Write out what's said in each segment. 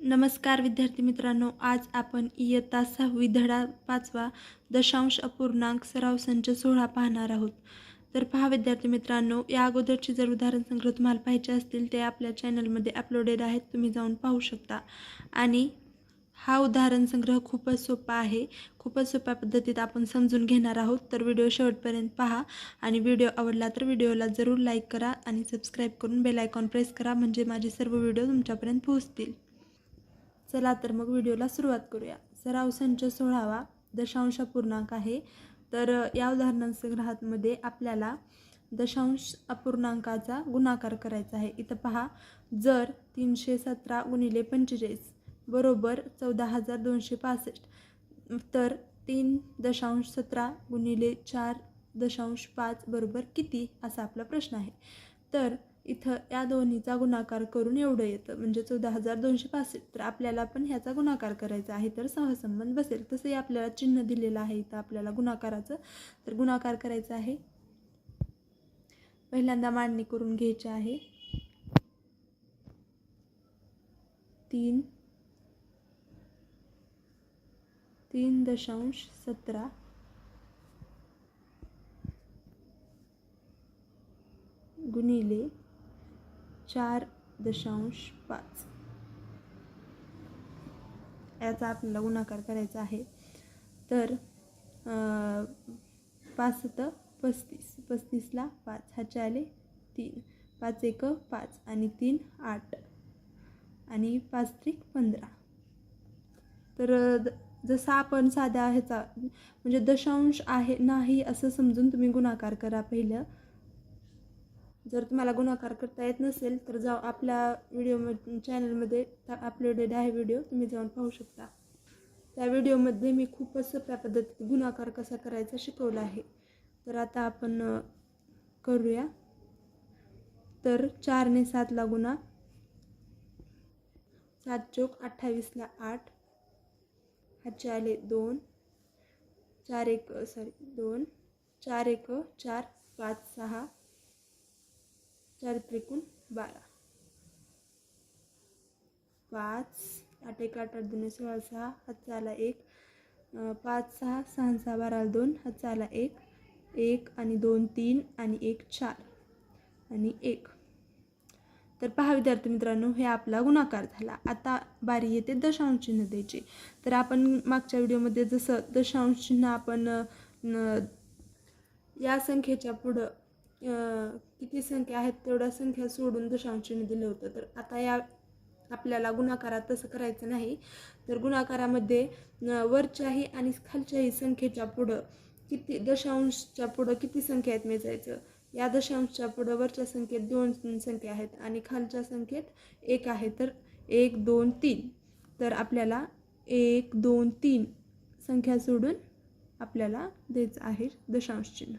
नमस्कार विद्यार्थी मित्रांनो आज आपण इयत्ता सहावी धडा पाचवा दशांश अपूर्णांक सराव संच सोहळा पाहणार आहोत. तर पहा विद्यार्थी मित्रांनो या अगोदरचे जर उदाहरण संग्रह तुम्हाला पाहिजे असतील ते आपल्या चॅनलमध्ये अपलोडेड आहेत तुम्ही जाऊन पाहू शकता. आणि हा उदाहरण संग्रह खूपच सोपा आहे. खूपच सोप्या पद्धतीत आपण समजून घेणार आहोत. तर व्हिडिओ शेवटपर्यंत पहा आणि व्हिडिओ आवडला तर व्हिडिओला जरूर लाईक करा आणि सबस्क्राईब करून बेल आयकॉन प्रेस करा म्हणजे माझे सर्व व्हिडिओ तुमच्यापर्यंत पोहोचतील. चला तर मग व्हिडिओला सुरुवात करूया. सराव संच सोळावा दशांश अपूर्णांक आहे. तर या या उदाहरणांसंग्रहामध्ये आपल्याला दशांश अपूर्णांकाचा गुणाकार करायचा आहे. इथं पहा जर तीनशे सतरा गुणिले पंचेचाळीस बरोबर चौदा हजार दोनशे पासष्ट तर तीन दशांश सतरा गुणिले चार दशांश पाच बरोबर किती? असा आपला प्रश्न आहे. तर इथं या दोन्हीचा गुणाकार करून एवढं येतं. म्हणजे चौदा हजार दोनशे पासष्ट. तर आपल्याला पण ह्याचा गुणाकार करायचा आहे. तर सहसंबंध बसेल. तसंही आपल्याला चिन्ह दिलेलं आहे इथं आपल्याला गुणाकाराचं. तर गुणाकार करायचा आहे. पहिल्यांदा मांडणी करून घ्यायची आहे. तीन. तीन दशांश सतरा. गुणिले चार दशांश पाच. याचा आपल्याला गुणाकार करायचा आहे. तर पाच तर पस्तीस. पस्तीसला पाच. ह्याचे आले तीन. पाच एक पाच आणि तीन आठ. आणि पाच त्रिक पंधरा. तर द- जसा आपण साध्या ह्याचा म्हणजे दशांश आहे नाही असं समजून तुम्ही गुणाकार करा पहिलं. जर तुम्हाला गुणाकार करता येत नसेल तर जाऊ आपल्या व्हिडिओ चॅनलमध्ये अपलोडेड आहे व्हिडिओ तुम्ही जाऊन पाहू शकता. त्या व्हिडिओमध्ये मी खूपच सोप्या पद्धतीत गुणाकार कसा करायचा शिकवला आहे. तर आता आपण करूया. तर चारने सातला गुणा. सात चोक अठ्ठावीसला आठ. हाचे आले दोन. चार एक सॉरी दोन. चार एक चार पाच सहा. चार त्रिकोण बारा. पाच आठ एक आठ आठ दोन सोळा सहा हातचा एक. पाच सहा सहा सहा बारा दोन हातचा एक. एक आणि दोन तीन आणि एक चार आणि एक. तर पहा विद्यार्थी मित्रांनो हे आपला गुणाकार झाला. आता बारी येते दशांश चिन्ह द्यायचे. तर आपण मागच्या व्हिडिओमध्ये जसं दशांश चिन्ह आपण या संख्येच्या पुढं किती संख्या आहेत तेवढ्या संख्या सोडून दशांश दिलं होतं तर आता या आपल्याला गुणाकारात तसं करायचं नाही. तर गुणाकारामध्ये वरच्याही आणि खालच्याही संख्येच्या पुढं किती दशांशच्या पुढं किती संख्या आहेत मेजायचं या दशांशच्या पुढं वरच्या संख्येत दोन संख्या आहेत आणि खालच्या संख्येत एक आहे तर एक दोन तीन. तर आपल्याला एक दोन तीन संख्या सोडून आपल्याला द्यायचं आहे दशांश चिन्ह.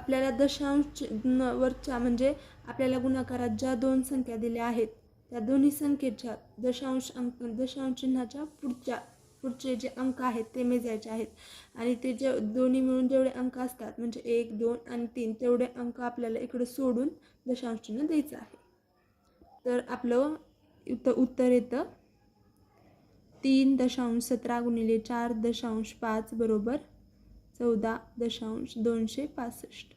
आपल्याला दशांश चिन्ह वरच्या म्हणजे आपल्याला गुणाकारात ज्या दोन संख्या दिल्या आहेत त्या दोन्ही संख्येच्या दशांश अंक दशांश चिन्हाच्या पुढच्या पुढचे जे अंक आहेत ते मेजायचे आहेत. आणि ते जे दोन्ही मिळून जेवढे अंक असतात म्हणजे एक दोन आणि तीन तेवढे अंक आपल्याला इकडे सोडून दशांश चिन्ह द्यायचं आहे. तर आपलं इथं उत्तर येतं. तीन दशांश सतरा गुणिले चार दशांश पाच बरोबर चौदा दशांश दोनशे पासष्ट.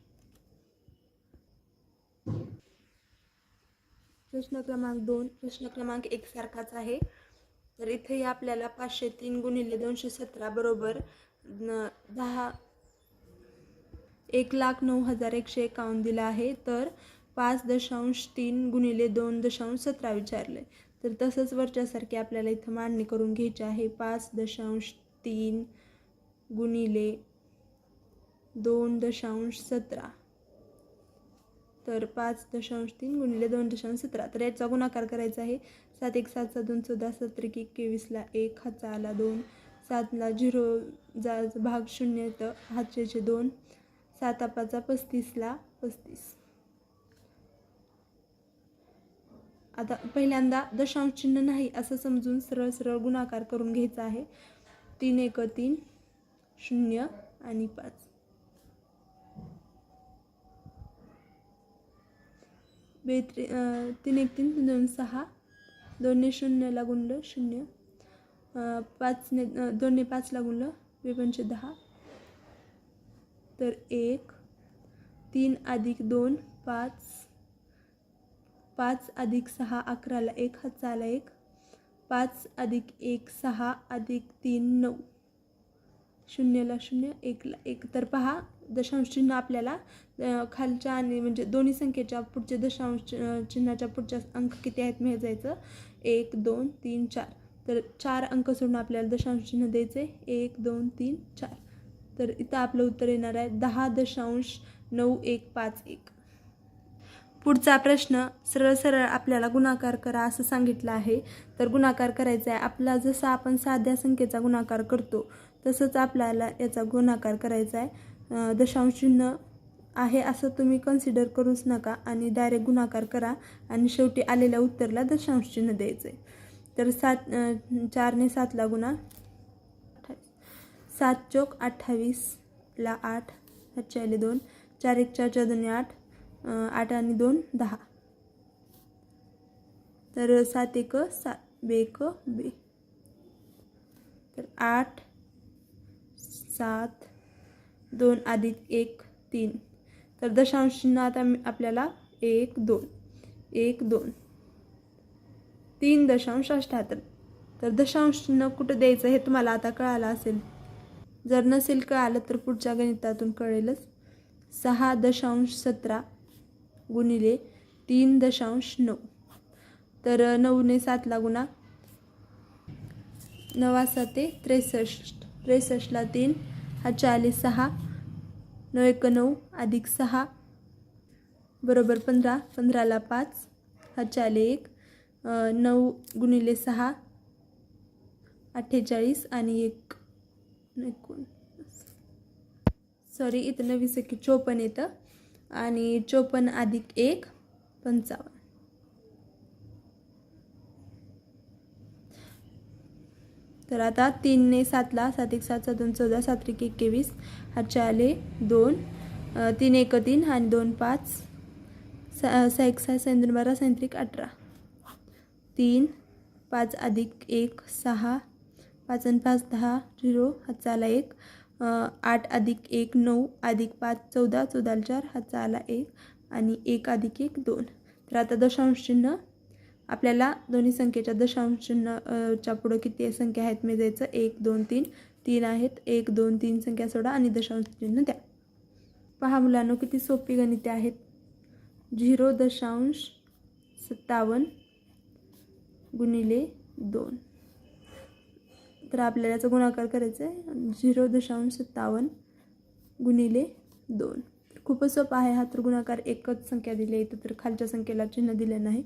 प्रश्न क्रमांक दोन प्रश्न क्रमांक एक सारखाच आहे. तर इथेही आपल्याला पाचशे तीन गुणिले दोनशे सतरा बरोबर न दहा एक लाख नऊ हजार एकशे एकावन्न दिलं आहे. तर पाच दशांश तीन गुणिले दोन दशांश सतरा विचारले. तर तसंच वरच्यासारखे आपल्याला इथं मांडणी करून घ्यायची आहे. पाच दशांश तीन गुणिले दोन दशांश सतरा. तर पाच दशांश तीन गुणिले दोन दशांश सतरा. तर याचा गुणाकार करायचा आहे. सात एक सात सात दोन चौदा सत्रिक एकवीसला एक हातचा आला दोन. सातला झिरो जा भाग शून्य तर हातचे दोन. सात आपाचा पस्तीसला पस्तीस. आता पहिल्यांदा दशांश चिन्ह नाही असं समजून सरळ सरळ गुणाकार करून घ्यायचा आहे. तीन एक तीन शून्य आणि पाच. बेत्री तीन एक तीन दोन सहा दोनने शून्यला गुणलं शून्य. पाचने दोन्ही दोनने पाचला गुणलं बेपंचे दहा. तर एक तीन अधिक दोन पाच पाच अधिक सहा अकराला एक हातचा एक. पाच अधिक एक सहा अधिक तीन नऊ. शून्यला शून्य एकला एक. तर पहा दशांश चिन्ह आपल्याला खालच्या आणि म्हणजे दोन्ही संख्येच्या पुढच्या दशांश चिन्हाच्या पुढच्या अंक किती आहेत मिळायचं एक दोन तीन चार. तर चार अंक सोडून आपल्याला दशांश चिन्ह द्यायचे. एक दोन तीन चार. तर इथं आपलं उत्तर येणार आहे दहा दशांश नऊ एक पाच एक. पुढचा प्रश्न सरळ सरळ आपल्याला गुणाकार करा असं सांगितलं आहे. तर गुणाकार करायचा आहे. आपला जसा आपण साध्या संख्येचा गुणाकार करतो तसंच आपल्याला याचा गुणाकार करायचा आहे. दशांश चिन्ह आहे असं तुम्ही कन्सिडर करूच नका आणि डायरेक्ट गुणाकार करा आणि शेवटी आलेल्या उत्तरला दशांश चिन्ह द्यायचं. आहे तर सात चारने सातला गुणा अठ्ठावीस. सात चौक अठ्ठावीसला आठ हातचे आले दोन. चार एक चार चार दोन्ही आठ आठ आणि दोन दहा. तर सात एक सात बे एक बे. तर आठ सात दोन अधिक एक तीन. तर दशांश चिन्ह आता आपल्याला एक दोन. एक दोन. तीन दशांश अठ्ठ्याहत्तर तर दशांश चिन्ह कुठं द्यायचं हे तुम्हाला आता कळालं असेल. जर नसेल कळालं तर पुढच्या गणितातून कळेलच. सहा दशांश सतरा गुणिले तीन दशांश नऊ. तर नऊने सातला गुणा. नवा साते त्रेसष्ट. त्रेसष्टला तीन. हा चाळीस सहा नऊ एक नऊ अधिक सहा बरोबर पंधरा पंधराला पाच हा चाले एक नऊ गुणिले सहा अठ्ठेचाळीस आणि एक एकूण सॉरी इथं नवीस एक चोपन्न येतं. आणि चोपन्न अधिक एक पंचावन्न. तर आता तीनने सातला सात एक सात सातून चौदा सात एक एकवीस हातचे आले दोन तीन एक तीन आणि दोन पाच सा सहा एक सहा सहा बारा सैंत्रिक अठरा. तीन पाच अधिक एक सहा पाच आणि पाच दहा झिरो हातचा आला एक आठ अधिक एक नऊ अधिक पाच चौदा चौदा चार हातचा आला एक आणि एक अधिक एक दोन. तर आता दशांश चिन्ह आपल्याला दोन्ही संख्येच्या दशांश च्या पुढं किती संख्या आहेत मेजायचं एक दोन तीन. तीन आहेत. एक दोन तीन संख्या सोडा आणि दशांश चिन्ह द्या. पहा मुलांनो किती सोपी गणिते आहेत. झिरो दशांश सत्तावन्न गुणिले दोन. तर आपल्याला याचा गुणाकार करायचा आहे झिरो दशांश सत्तावन्न गुणिले दोन. खूपच सोपा आहे हा तर गुणाकार एकच संख्या दिली आहे इथं तर खालच्या संख्येला चिन्ह दिले नाही.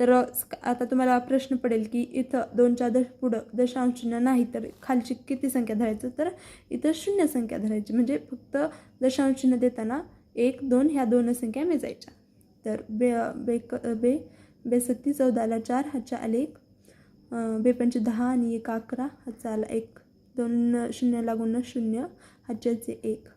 तर आता तुम्हाला प्रश्न पडेल की इथं दोनच्या दश पुढं दशांश चिन्ह नाही तर खालची किती संख्या धरायचं? तर इथं शून्य संख्या धरायची. म्हणजे फक्त दशांश चिन्ह देताना एक दोन ह्या दोन संख्या मेजायच्या. तर बे बेक बे बेसत्ती चौदाला चार हाच्या आले एक. बेपंच दहा आणि एक अकरा हातचा आला एक. दोन शून्य लागून शून्य हाच्याचे एक.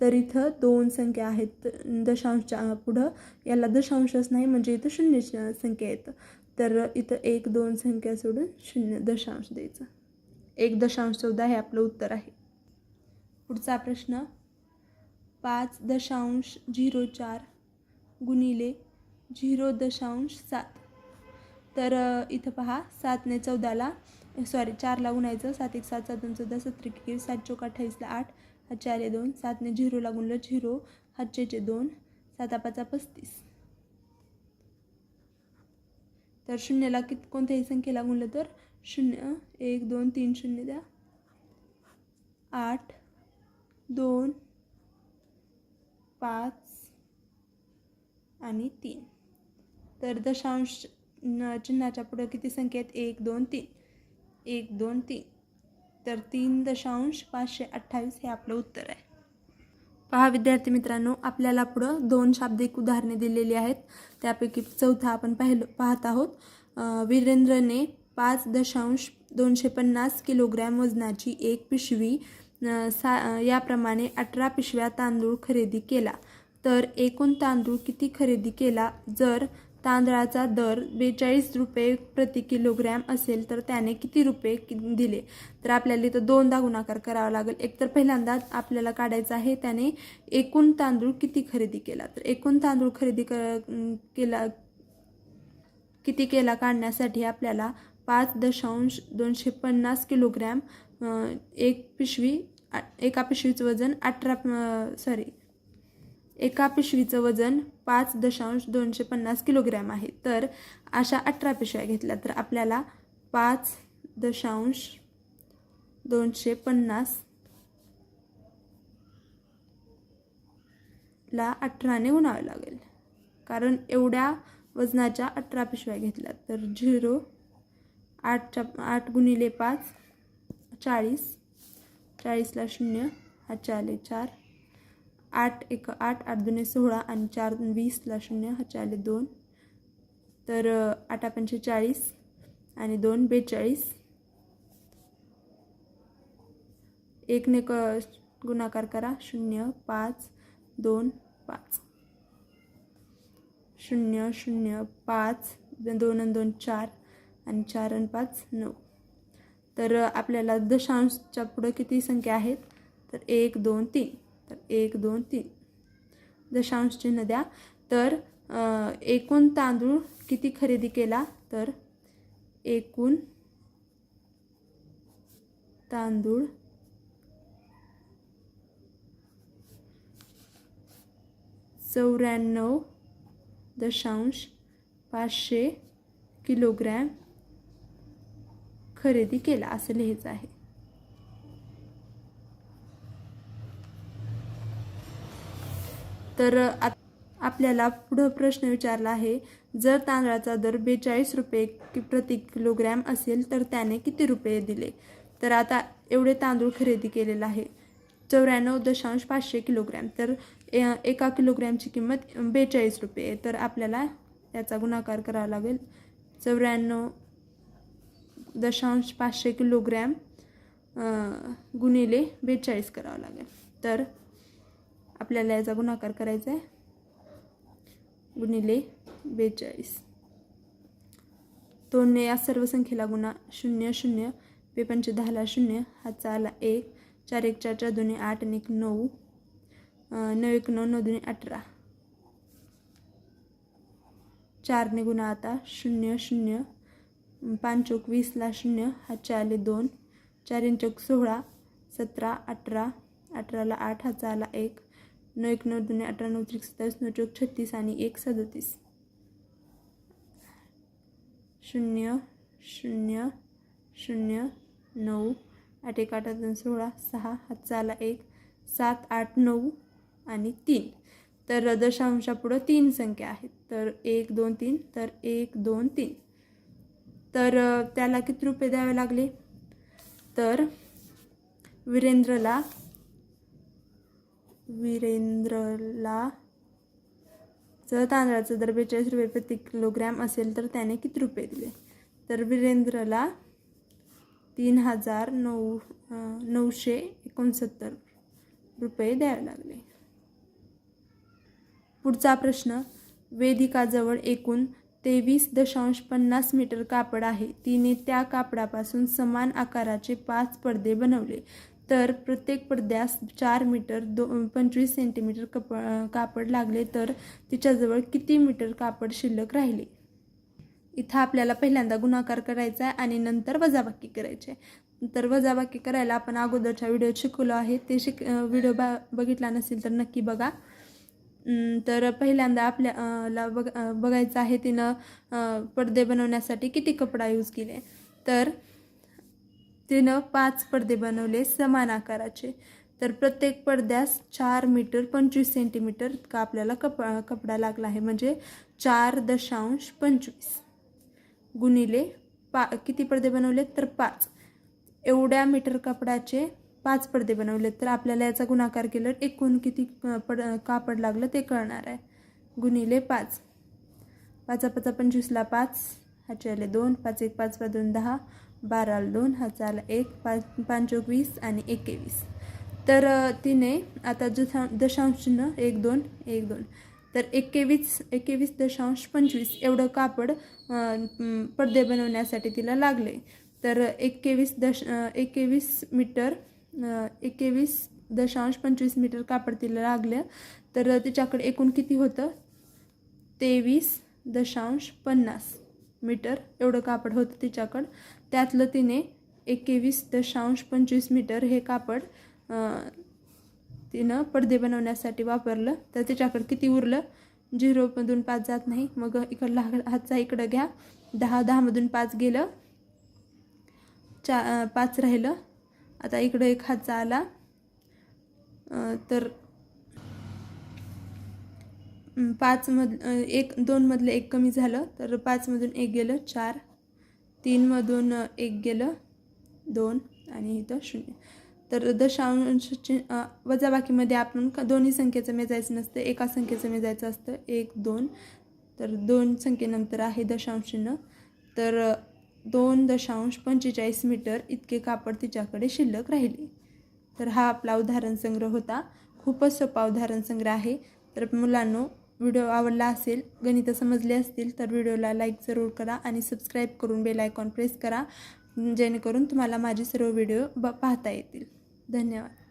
तर इथं दोन संख्या आहेत. दशांशच्या पुढं. याला दशांशच नाही म्हणजे इथं शून्य श- संख्या येतं तर इथं एक दोन संख्या सोडून शून्य दशांश द्यायचं. एक दशांश चौदा हे आपलं उत्तर आहे. पुढचा प्रश्न. पाच दशांश झिरो चार गुणिले झिरो दशांश सात. तर इथं पहा सातने चौदाला सॉरी चारला गुणायचं. सात एक सात सात दोन चौदा सत्तर एकवीस सात चौक अठ्ठावीसला आठ. हा चारे दोन सातने झिरोला गुणलं झिरो हातचेचे दोन साता पाचा पस्तीस. तर शून्यला कित कोणत्याही संख्येला गुणलं तर शून्य एक दोन तीन शून्य द्या. आठ दोन पाच आणि तीन. तर दशांश न चिन्हाच्या पुढं किती संख्या आहेत एक दोन तीन. एक दोन तीन. तर तीन दशांश पाचशे अठ्ठावीस हे आपलं उत्तर आहे. पहा विद्यार्थी मित्रांनो आपल्याला पुढं दोन शाब्दिक उदाहरणे दिलेली आहेत. त्यापैकी चौथा आपण पाहिलो पाहत आहोत. वीरेंद्रने पाच दशांश दोनशे पन्नास किलोग्रॅम वजनाची एक पिशवी सा याप्रमाणे अठरा पिशव्या तांदूळ खरेदी केला. तर एकूण तांदूळ किती खरेदी केला? जर तांदळाचा दर बेचाळीस रुपये प्रति किलोग्रॅम असेल तर त्याने किती रुपये कि दिले? तर आपल्याला इथं दोनदा गुणाकार करावा लागेल. एकतर पहिल्यांदा आपल्याला काढायचं आहे त्याने एकूण तांदूळ किती खरेदी केला? तर एकूण तांदूळ खरेदी क केला किती केला काढण्यासाठी आपल्याला पाच दशांश दोनशे पन्नास किलोग्रॅम एक पिशवी आ- एका पिशवीचं वजन अठरा सॉरी एका पिशवीचं वजन पाच दशांश दोनशे पन्नास किलोग्रॅम आहे. तर अशा अठरा पिशव्या घेतल्या तर आपल्याला पाच दशांश दोनशे पन्नास ला अठराने गुणावे लागेल. कारण एवढ्या वजनाच्या अठरा पिशव्या घेतल्या तर झिरो आठच्या आठ गुणिले पाच चाळीस चाळीसला शून्य हा चाले चार आठ एक आठ आठ दुने सोळा आणि चार वीसला शून्य हातच्या दोन. तर आठ पंचे पंचेचाळीस आणि दोन बेचाळीस. एकने क गुणाकार करा शून्य पाच दोन पाच. शून्य शून्य पाच दोन आणि दोन चार आणि चार आणि पाच नऊ. तर आपल्याला दशांशच्या पुढं किती संख्या आहेत? तर एक दोन तीन. तर एक दोन तीन. दशांश चिन्ह द्या तर एकूण तांदूळ किती खरेदी केला? तर एकूण तांदूळ चौऱ्याण्णव दशांश पाचशे किलोग्रॅम खरेदी केला असं लिहायचं आहे. तर आपल्याला पुढं प्रश्न विचारला आहे जर तांदळाचा दर बेचाळीस रुपये कि प्रति किलोग्रॅम असेल तर त्याने किती रुपये दिले? तर आता एवढे तांदूळ खरेदी केलेलं आहे. चौऱ्याण्णव दशांश पाचशे किलोग्रॅम. तर ए- एका किलोग्रॅमची किंमत बेचाळीस रुपये. आहे. तर आपल्याला याचा गुणाकार करावा लागेल. चौऱ्याण्णव दशांश पाचशे किलोग्रॅम गुणिले बेचाळीस करावं लागेल. तर आपल्याला याचा गुणाकार करायचा आहे. गुणिले बेचाळीस. दोनने या सर्व संख्येला गुणा शून्य शून्य बेपंच दहाला शून्य हातचा आला एक चार एक चार चार दोन्ही आठ आणि एक नऊ नऊ एक नऊ नऊ दोन्ही अठरा. चारने गुणा आता शून्य शून्य पाच चौक वीसला शून्य हाचे आले दोन चार चौक सोळा सतरा अठरा अठराला आठ हाचा आला एक नऊ एक नऊ दोन अठरा नऊ त्रिक सत्तावीस नऊ चौक छत्तीस आणि एक सदतीस. शून्य शून्य शून्य नऊ आठ एक आठ दोन सोळा सहा हातचा आला एक सात आठ नऊ आणि तीन. तर दशांशापुढं तीन संख्या आहेत. तर एक दोन तीन तर एक दोन तीन. तर त्याला किती रुपये द्यावे लागले? तर वीरेंद्रला वीरेंद्रला जर तांदळाचं दर बेचाळीस रुपये प्रति किलोग्रॅम असेल तर त्याने किती रुपये दिले? तर वीरेंद्रला तीन हजार नऊ नऊशे एकोणसत्तर रुपये द्यावे लागले. पुढचा प्रश्न वेदिकाजवळ एकूण तेवीस दशांश पन्नास मीटर कापड आहे. तिने त्या कापडापासून समान आकाराचे पाच पडदे बनवले. तर प्रत्येक पडद्यास चार मीटर दो पंचवीस सेंटीमीटर कप कापड लागले तर तिच्याजवळ किती मीटर कापड शिल्लक राहिले? इथं आपल्याला पहिल्यांदा गुणाकार करायचा आहे आणि नंतर वजाबाकी करायची आहे. तर वजाबाकी करायला आपण अगोदरच्या व्हिडिओत शिकवलो आहे. ते शिक व्हिडिओ बा बघितला नसेल तर नक्की बघा. तर पहिल्यांदा आपल्या ला बघ बघायचं आहे तिनं पडदे बनवण्यासाठी किती कपडा यूज केले? तर तिनं पाच पडदे बनवले समान आकाराचे. तर प्रत्येक पडद्यास चार मीटर पंचवीस सेंटीमीटर का आपल्याला कप कपडा लागला आहे. म्हणजे चार दशांश पंचवीस. गुणिले पा किती पडदे बनवले? तर पाच. एवढ्या मीटर कपड्याचे पाच पडदे बनवले. तर आपल्याला याचा गुणाकार केल्यावर एकूण किती पड कापड लागलं ते कळणार आहे. गुणिले पाच. पाचा पाचा पंचवीसला पाच. ह्याचे आले दोन. पाच एक पाच पाच दोन दहा. बारा दोन हजार एक पाच पंचवीस आणि एकवीस. तर तिने आता दशा दशांश एक दोन एक दोन. तर एकेवीस एकेवीस दशांश पंचवीस एवढं कापड पडदे बनवण्यासाठी तिला लागले. तर एकेवीस दश एकवीस एकेवीस मीटर एकवीस एकेवीस दशांश पंचवीस मीटर कापड तिला लागलं. तर तिच्याकडे एकूण किती होतं? तेवीस दशांश पन्नास मीटर एवढं कापड होतं तिच्याकडं. त्यातलं तिने एकेवीस दशांश पंचवीस मीटर हे कापड तिनं पडदे बनवण्यासाठी वापरलं. तर तिच्याकडं किती उरलं? झिरोमधून पाच जात नाही. मग इकडला हातचा इकडं घ्या. दहा दहामधून पाच गेलं. चा पाच राहिलं. आता इकडं एक हातचा आला. तर पाचमध एक दोनमधलं एक कमी झालं. तर पाचमधून एक गेलं. चार. तीनमधून एक गेलं दोन आणि इथं शून्य. तर दशांशची वजाबाकीमध्ये आपण का दोन्ही संख्येचं मेजायचं नसतं एका संख्येचं मेजायचं असतं एक दोन. तर दोन संख्येनंतर आहे दशांशनं तर दोन दशांश पंचेचाळीस मीटर इतके कापड तिच्याकडे शिल्लक राहिले. तर हा आपला उदाहरण संग्रह होता. खूपच सोपा उदाहरण संग्रह आहे. तर मुलांनो व्हिडिओ आवडला असेल गणितं समजले असतील तर व्हिडिओला लाईक जरूर करा आणि सबस्क्राईब करून बेल आयकॉन प्रेस करा जेणेकरून तुम्हाला माझे सर्व व्हिडिओ ब पाहता येतील. धन्यवाद.